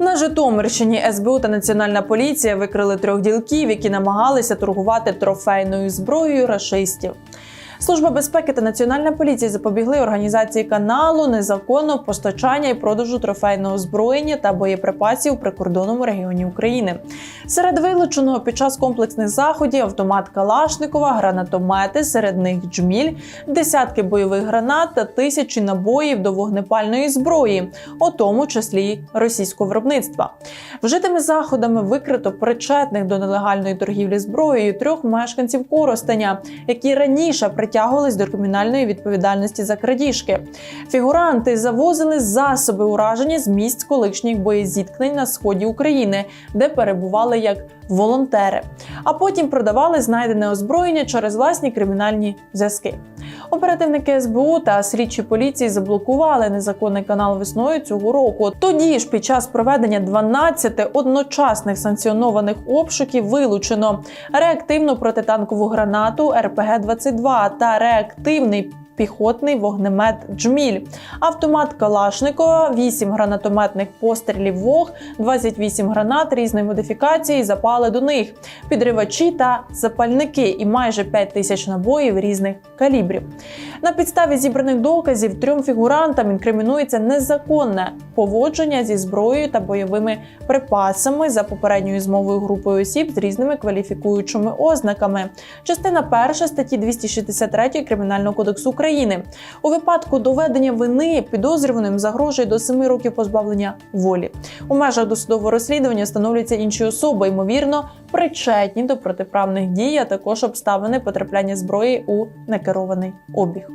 На Житомирщині СБУ та Національна поліція викрили трьох ділків, які намагалися торгувати трофейною зброєю рашистів. Служба безпеки та національна поліція запобігли організації каналу незаконного постачання і продажу трофейного озброєння та боєприпасів у прикордонному регіоні України. Серед вилученого під час комплексних заходів автомат Калашникова, гранатомети, серед них джміль, десятки бойових гранат та тисячі набоїв до вогнепальної зброї, у тому числі російського виробництва. Вжитими заходами викрито причетних до нелегальної торгівлі зброєю трьох мешканців Коростеня, які раніше притягувались до кримінальної відповідальності за крадіжки. Фігуранти завозили засоби ураження з місць колишніх боєзіткнень на сході України, де перебували як волонтери, а потім продавали знайдене озброєння через власні кримінальні зв'язки. Оперативники СБУ та слідчі поліції заблокували незаконний канал весною цього року. Тоді ж, під час проведення 12 одночасних санкціонованих обшуків, вилучено реактивну протитанкову гранату РПГ-22 та реактивний. Піхотний вогнемет Джміль, автомат Калашникова, 8 гранатометних пострілів ВОГ, 28 гранат різної модифікації, запали до них, підривачі та запальники і майже 5 тисяч набоїв різних калібрів. На підставі зібраних доказів трьом фігурантам інкримінується незаконне поводження зі зброєю та бойовими припасами за попередньою змовою групою осіб з різними кваліфікуючими ознаками. Частина перша статті 263 Кримінального кодексу України. У випадку доведення вини підозрюваним загрожує до 7 років позбавлення волі. У межах досудового розслідування встановлюються інші особи, ймовірно, причетні до протиправних дій, а також обставини потрапляння зброї у некерований обіг.